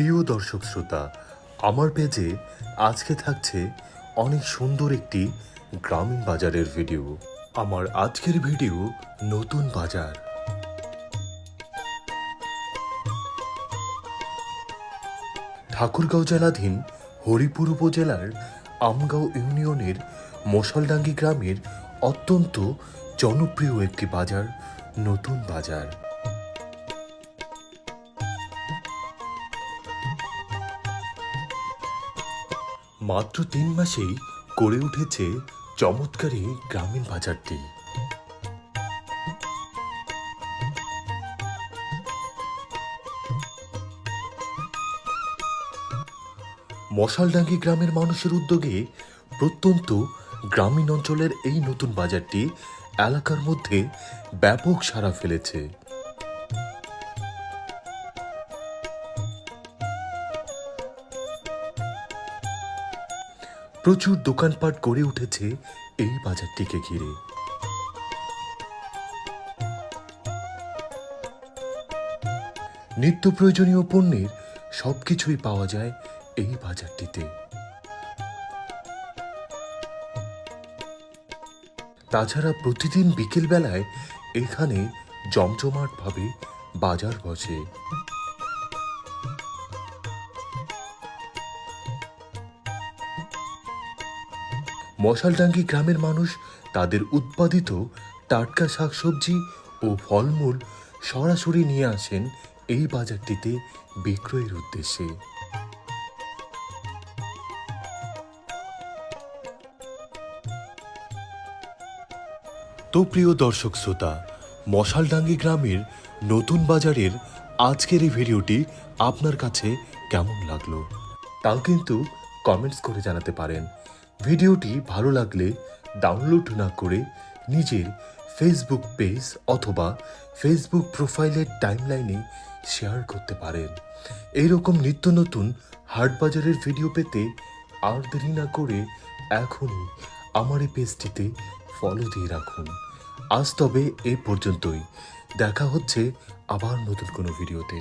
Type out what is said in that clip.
প্রিয় দর্শক শ্রোতা, আমার পেজে আজকে থাকছে অনেক সুন্দর একটি গ্রামীণ বাজারের ভিডিও। আমার আজকের ভিডিও নতুন বাজার। ঠাকুরগাঁও জেলাধীন হরিপুর উপজেলার আমগাঁও ইউনিয়নের মশালডাঙ্গি গ্রামের অত্যন্ত জনপ্রিয় একটি বাজার, নতুন বাজার। মাত্র তিন মাসেই গড়ে উঠেছে চমৎকার গ্রামীণ বাজারটি। মশালডাঙ্গি গ্রামের মানুষের উদ্যোগে প্রত্যন্ত গ্রামীণ অঞ্চলের এই নতুন বাজারটি এলাকার মধ্যে ব্যাপক সাড়া ফেলেছে। প্রচুর দোকানপাট গড়ে উঠেছে এই বাজারটিকে ঘিরে। নিত্য প্রয়োজনীয় পণ্যের সবকিছুই পাওয়া যায় এই বাজারটিতে। তাছাড়া প্রতিদিন বিকেল বেলায় এখানে জমজমাটভাবে বাজার বসে। মশালডাঙ্গি গ্রামের মানুষ তাদের উৎপাদিত টাটকা শাকসবজি ও ফলমূল সরাসরি নিয়ে আসেন এই বাজারটিতে বিক্রয়ের উদ্দেশ্যে। তো প্রিয় দর্শক শ্রোতা মশালডাঙ্গি গ্রামের নতুন বাজারের আজকের এই ভিডিওটি আপনার কাছে কেমন লাগল তাও কিন্তু কমেন্টস করে জানাতে পারেন। ভিডিওটি ভালো লাগলে ডাউনলোড না করে নিজের ফেসবুক পেজ অথবা ফেসবুক প্রোফাইলের টাইমলাইনে শেয়ার করতে পারেন। এইরকম নিত্য নতুন হাট বাজারের ভিডিও পেতে আর দেরি না করে এখনই আমার এই পেজটিতে ফলো দিয়ে রাখুন। আজ তবে এ পর্যন্তই। দেখা হচ্ছে আবার নতুন কোনো ভিডিওতে